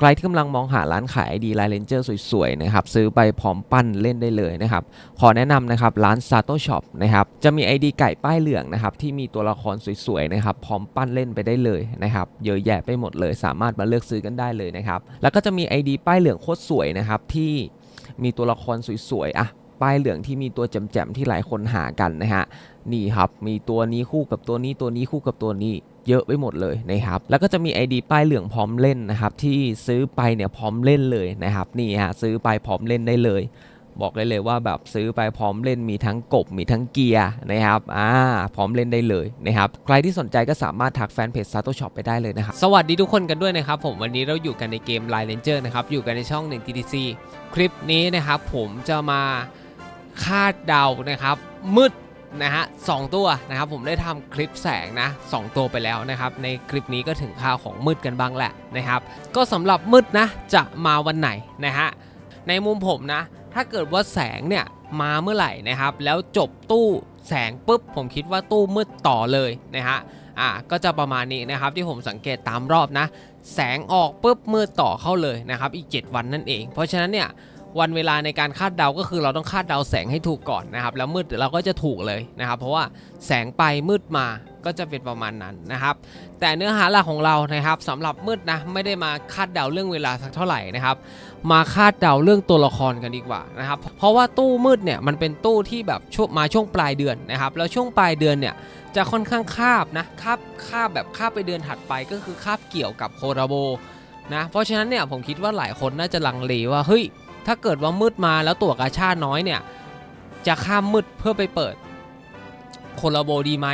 ใครที่กำลังมองหาร้านขาย ID ลายเลนเจอร์สวยๆนะครับซื้อไปพร้อมปั้นเล่นได้เลยนะครับขอแนะนำนะครับร้าน Sato Shop นะครับจะมี ID ไก่ป้ายเหลืองนะครับที่มีตัวละครสวยๆนะครับพร้อมปั้นเล่นไปได้เลยนะครับเยอะแยะไปหมดเลย สามารถมาเลือกซื้อกันได้เลยนะครับแล้วก็จะมี ID ป้ายเหลืองโคตรสวยนะครับที่มีตัวละครสวยๆอะ ป้ายเหลืองที่มีตัวแจมๆที่หลายคนหากันนะฮะนี่ครับมีตัวนี้คู่กับตัวนี้ตัวนี้คู่กับตัวนี้เยอะไปหมดเลยนะครับ แล้วก็จะมี ID ป้ายเหลืองพร้อมเล่นนะครับ ที่ซื้อไปเนี่ยพร้อมเล่นเลยนะครับ นี่ฮะซื้อไปพร้อมเล่นได้เลย บอกได้เลยว่าแบบซื้อไปพร้อมเล่นมีทั้งกบมีทั้งเกียร์นะครับอ่าพร้อมเล่นได้เลยนะครับใครที่สนใจก็สามารถทักแฟนเพจ Sato Shop ไปได้เลยนะครับสวัสดีทุกคนกันด้วยนะครับผมวันนี้เราอยู่กันในเกม Line Ranger นะครับอยู่กันในช่อง 1 TTC คลิปนี้นะครับผมจะมา คาดเดานะครับ มืดนะฮะสองตัวนะครับผมได้ทำคลิปแสงนะสองตัวไปแล้วนะครับ ในคลิปนี้ก็ถึงข่าวของมืดกันบ้างแหละนะครับ ก็สำหรับมืดนะจะมาวันไหนนะฮะในมุมผมนะ ถ้าเกิดว่าแสงเนี่ยมาเมื่อไหร่นะครับ แล้วจบตู้แสงปุ๊บผมคิดว่าตู้มืดต่อเลยนะฮะอะก็จะประมาณนี้นะครับที่ผมสังเกตตามรอบนะ แสงออกปุ๊บมืดต่อเข้าเลยนะครับ อีก 7 วันนั่นเอง เพราะฉะนั้นเนี่ย วันเวลาในการคาดเดาก็คือเราต้องคาดเดาแสงให้ถูกก่อนนะครับ แล้วมืดเราก็จะถูกเลยนะครับ เพราะว่าแสงไปมืดมาก็จะเป็นประมาณนั้นนะครับ แต่เนื้อหาหลักของเรานะครับสำหรับมืดนะไม่ได้มาคาดเดาเรื่องเวลาสักเท่าไหร่นะครับ มาคาดเดาเรื่องตัวละครกันดีกว่านะครับ เพราะว่าตู้มืดเนี่ยมันเป็นตู้ที่แบบช่วงมาช่วงปลายเดือนนะครับ แล้วช่วงปลายเดือนเนี่ยจะค่อนข้างคาบนะคาบคาบแบบคาบไปเดือนถัดไปก็คือคาบเกี่ยวกับโคราโบนะเพราะฉะนั้นเนี่ยผมคิดว่าหลายคนน่าจะลังเลว่าเฮ้ย ถ้าเกิดว่ามืดมาแล้วตั๋วกาชาน้อยเนี่ย จะข้ามมืดเพื่อไปเปิดโคราโบดีไหม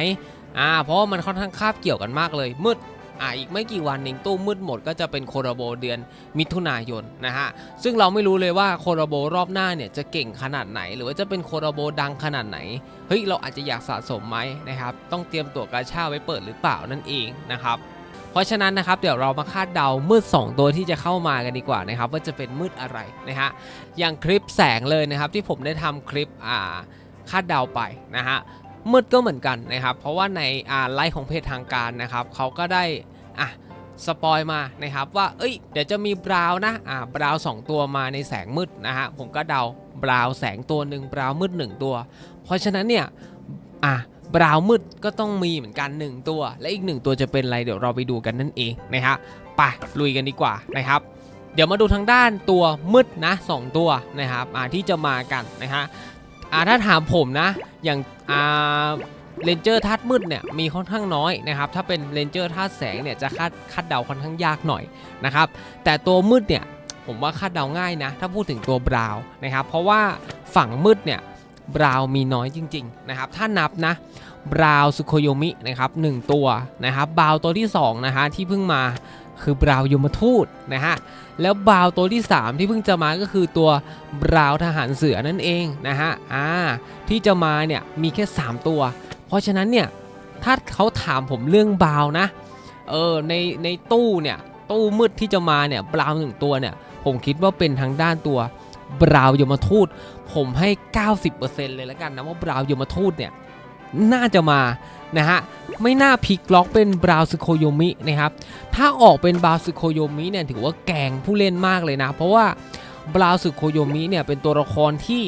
อ่าเพราะมันค่อนข้างคาบเกี่ยวกันมากเลยมืดอ่าอีกไม่กี่วันเองตู้มืดหมดก็จะเป็นโคราโบเดือนมิถุนายนนะฮะซึ่งเราไม่รู้เลยว่าโคราโบรอบหน้าเนี่ยจะเก่งขนาดไหน หรือว่าจะเป็นโคราโบดังขนาดไหนเฮ้ยเราอาจจะอยากสะสมไหมนะครับต้องเตรียมตั๋วกาชาไว้เปิดหรือเปล่านั่นเองนะครับ เพราะฉะนั้นนะครับเดี๋ยวเรามาคาดเดามืด 2 ตัวที่จะเข้ามากันดีกว่านะครับว่าจะเป็นมืดอะไรนะฮะอย่างคลิปแสงเลยนะครับที่ผมได้ทำคลิปอ่าคาดเดาไปนะฮะมืดก็เหมือนกันนะครับเพราะว่าในอ่าไลฟ์ของเพจทางการนะครับเขาก็ได้อะสปอยมานะครับว่า เอ้ย เดี๋ยวจะมีบราวนะ อ่า บราวสองตัวมาในแสงมืดนะฮะ ผมก็เดาบราวแสงตัวหนึ่งบราวมืดหนึ่งตัว เพราะฉะนั้นเนี่ย อะ บราวน์มืดก็ต้องมีเหมือนกัน 1 ตัว และอีก 1 ตัวจะเป็นอะไรเดี๋ยวเราไปดูกันนั่นเองนะฮะไปลุยกันดีกว่านะครับ เดี๋ยวมาดูทางด้านตัวมืดนะ 2 ตัวนะครับที่จะมากันนะฮะอาถ้าถามผมนะ อย่างอาเลนเจอร์ธาตุมืดเนี่ยมีค่อนข้างน้อยนะครับ ถ้าเป็นเลนเจอร์ธาตุแสงเนี่ยจะคาดคาดเดาค่อนข้างยากหน่อยนะครับ แต่ตัวมืดเนี่ยผมว่าคาดเดาง่ายนะ ถ้าพูดถึงตัวบราวน์นะครับ เพราะว่าฝั่งมืดเนี่ย บราวมีน้อยจริง ๆ นะครับ ถ้านับนะบราวสุโคโยมินะครับหนึ่งตัวนะครับบราวตัวที่2นะฮะที่เพิ่งมาคือบราวยมทูตนะฮะ แล้วบราวตัวที่ 3 ที่เพิ่งจะมาก็คือตัวบราวทหารเสือนั่นเองนะฮะ อ่า ที่จะมาเนี่ยมีแค่ 3 ตัว เพราะฉะนั้นเนี่ย ถ้าเขาถามผมเรื่องบราวนะ เออ ใน ในตู้เนี่ย ตู้มืดที่จะมาเนี่ยบราวหนึ่งตัวเนี่ย ผมคิดว่าเป็นทางด้านตัว บราวยมทูต ผมให้ 90%เลยแล้วกันนะว่าบราวยมทูตเนี่ยน่าจะมานะฮะไม่น่าพลิกล็อกเป็นบราวสโคโยมินะครับถ้าออกเป็นบราวสโคโยมิเนี่ยถือว่าแกงผู้เล่นมากเลยนะ เพราะว่าบราวสโคโยมิเนี่ยเป็นตัวละครที่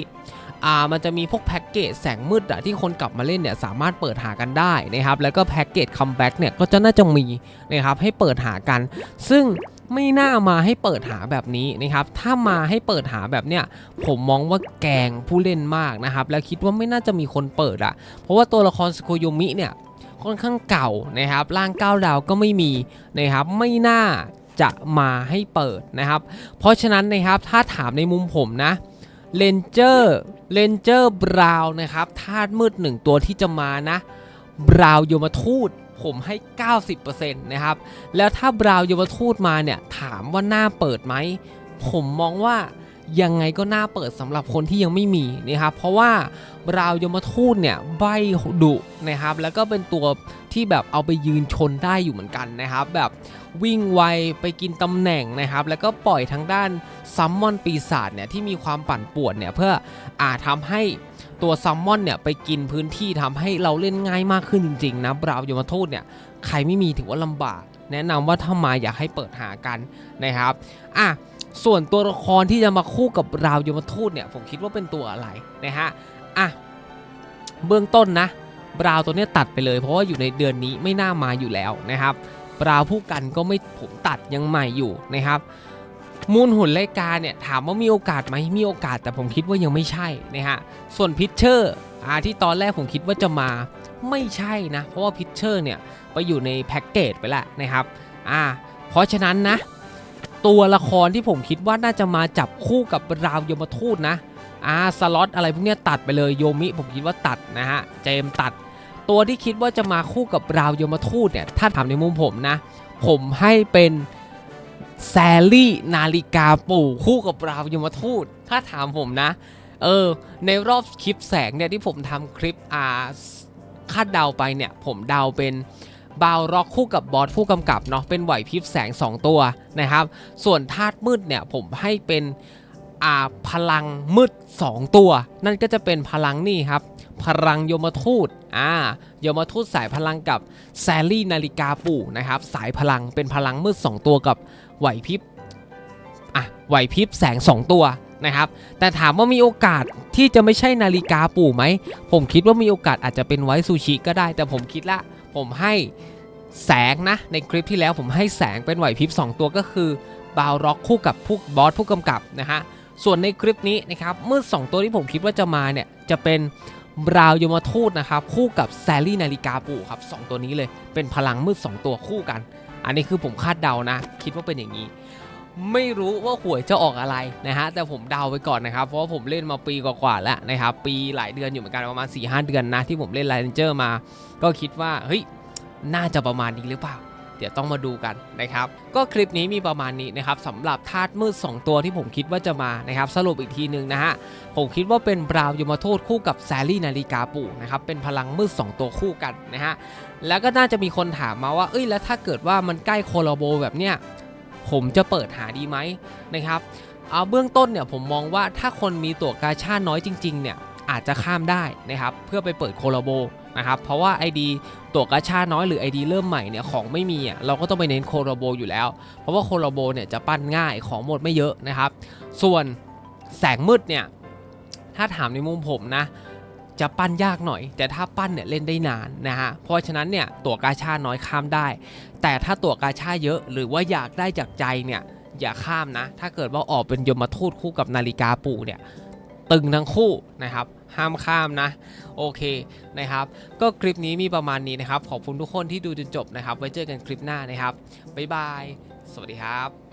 อ่ามันจะมีพวกแพ็กเกจแสงมืดอะที่คนกลับมาเล่นเนี่ยสามารถเปิดหากันได้นะครับแล้วก็แพ็กเกจคัมแบ็กเนี่ยก็จะน่าจะมีนะครับให้เปิดหากัน ซึ่ง ไม่น่ามาให้เปิดหาแบบนี้นะครับ ถ้ามาให้เปิดหาแบบเนี้ยผมมองว่าแกงผู้เล่นมากนะครับ แล้วคิดว่าไม่น่าจะมีคนเปิดอะเพราะว่าตัวละครสโคโยมิเนี่ยค่อนข้างเก่านะครับ ร่างก้าวดาวก็ไม่มีนะครับ ไม่น่าจะมาให้เปิดนะครับ เพราะฉะนั้นนะครับถ้าถามในมุมผมนะเลนเจอร์เลนเจอร์บราวนะครับธาตุมืดหนึ่งตัวที่จะมานะบราวโยมทูต ผมให้ 90%นะครับ แล้วถ้าบราวน์ยวทูตมาเนี่ยถามว่าหน้าเปิดไหม ผมมองว่า ยังไงก็น่าเปิดสำหรับคนที่ยังไม่มีนะครับเพราะว่าราวยมทูตเนี่ยใบดุนะครับแล้วก็เป็นตัวที่แบบเอาไปยืนชนได้อยู่เหมือนกันนะครับ แบบวิ่งไวไปกินตำแหน่งนะครับ แล้วก็ปล่อยทางด้านซัมมอนปีศาจเนี่ยที่มีความปั่นป่วนเนี่ยเพื่ออาจทำให้ตัวซัมมอนเนี่ยไปกินพื้นที่ทำให้เราเล่นง่ายมากขึ้นจริงๆนะบราวยมทูตเนี่ยใครไม่มีถือว่าลำบาก แนะนำว่าถ้ามาอยากให้เปิดหากันนะครับอะ ส่วนตัวละครที่จะมาคู่กับราวยมทูตเนี่ยผมคิดว่าเป็นตัวอะไรนะฮะอะเบื้องต้นนะบราว์ตัวนี้ตัดไปเลย เพราะว่าอยู่ในเดือนนี้ไม่น่ามาอยู่แล้วนะครับบราวน์ผู้กันก็ไม่ผมตัดยังใหม่อยู่นะครับ มูลหุ่นรายการเนี่ยถามว่ามีโอกาสไหมมีโอกาสแต่ผมคิดว่ายังไม่ใช่นะฮะส่วนพิชเชอร์อ่าที่ตอนแรกผมคิดว่าจะมาไม่ใช่นะ เพราะว่าพิชเชอร์เนี่ยไปอยู่ในแพ็กเกจไปแล้วนะครับอ่าเพราะฉะนั้นนะ ตัวละครที่ผมคิดว่าน่าจะมาจับคู่กับราวยมทูตนะอาสล็อตอะไรพวกนี้ตัดไปเลยโยมิผมคิดว่าตัดนะฮะเจมตัด ตัวที่คิดว่าจะมาคู่กับราวยมทูตเนี่ยถ้าถามในมุมผมนะ ผมให้เป็นแซลลี่นาฬิกาปู่คู่กับราวยมทูต ถ้าถามผมนะ เออ ในรอบคลิปแสงเนี่ยที่ผมทำคลิปอาคาดเดาไปเนี่ย ผมเดาเป็น บาวร็อกคู่กับบอสผู้กำกับเนาะเป็นไหวพริบแสง 2 ตัวนะครับ ส่วนธาตุมืดเนี่ยผมให้เป็นอาพลังมืด 2 ตัว นั่นก็จะเป็นพลังนี่ครับ พลังโยมทูตอ่ายมทูตสายพลังกับแซลลี่นาฬิกาปู่นะครับ สายพลังเป็นพลังมืด 2 ตัวกับไหวพริบอะไหวพริบแสง 2 ตัวนะครับแต่ถามว่ามีโอกาสที่จะไม่ใช่นาฬิกาปู่ไหม ผมคิดว่ามีโอกาสอาจจะเป็นไว้ซูชิก็ได้ แต่ผมคิดละ ผมให้แสงนะ ในคลิปที่แล้วผมให้แสงเป็นไหวพริบ 2 ตัวก็คือบาวร็อกคู่กับผู้บอสผู้กำกับนะฮะ ส่วนในคลิปนี้นะครับมืด2ตัวที่ผมคิดว่าจะมาเนี่ย จะเป็นบราวยมทูตนะครับ คู่กับแซลลี่นาฬิกาปู่ครับสองตัวนี้เลยเป็นพลังมืด 2 ตัวคู่กัน อันนี้คือผมคาดเดานะ คิดว่าเป็นอย่างนี้ ไม่รู้ว่าหวยจะออกอะไรนะฮะแต่ผมเดาไปก่อนนะครับ เพราะว่าผมเล่นมาปีกว่าๆแล้วนะครับปีหลายเดือนอยู่เหมือนกันประมาณ4ีหเดือนนะที่ผมเล่นไลเนเจอร์มา ก็คิดว่าเฮ้ยน่าจะประมาณนี้หรือเปล่าเดี๋ยวต้องมาดูกันนะครับ ก็คลิปนี้มีประมาณนี้นะครับสำหรับธาตุมืด 2 ตัวที่ผมคิดว่าจะมานะครับสรุปอีกทีหนึ่งนะฮะ ผมคิดว่าเป็นบราวยมโทษคู่กับแซลลี่นาฬิกาปู่นะครับเป็นพลังมืด 2 ตัวคู่กันนะฮะ แล้วก็น่าจะมีคนถามมาว่า เอ้ยแล้วถ้าเกิดว่ามันใกล้โคลาโบแบบเนี้ย ผมจะเปิดหาดีไหมนะครับเอาเบื้องต้นเนี่ยผมมองว่าถ้าคนมีตั๋วกาชาดน้อยจริงๆเนี่ยอาจจะข้ามได้นะครับเพื่อไปเปิดโคลาโบนะครับเพราะว่า ID ตั๋วกาชาน้อยหรือ ID เริ่มใหม่เนี่ยของไม่มีอะเราก็ต้องไปเน้นโคลาโบอยู่แล้ว เพราะว่าโคลาโบเนี่ยจะปั้นง่ายของหมดไม่เยอะนะครับ ส่วนแสงมืดเนี่ยถ้าถามในมุมผมนะ จะปั้นยากหน่อย แต่ถ้าปั้นเนี่ยเล่นได้นานนะฮะเพราะฉะนั้นเนี่ยตัวกาชาน้อยข้ามได้ แต่ถ้าตัวกาชาเยอะหรือว่าอยากได้จากใจเนี่ยอย่าข้ามนะ ถ้าเกิดว่าออกเป็นยมทูตคู่กับนาฬิกาปู่เนี่ยตึงทั้งคู่นะครับห้ามข้ามนะโอเคนะครับ ก็คลิปนี้มีประมาณนี้นะครับ ขอบคุณทุกคนที่ดูจนจบนะครับ ไว้เจอกันคลิปหน้านะครับบ๊ายบาย สวัสดีครับ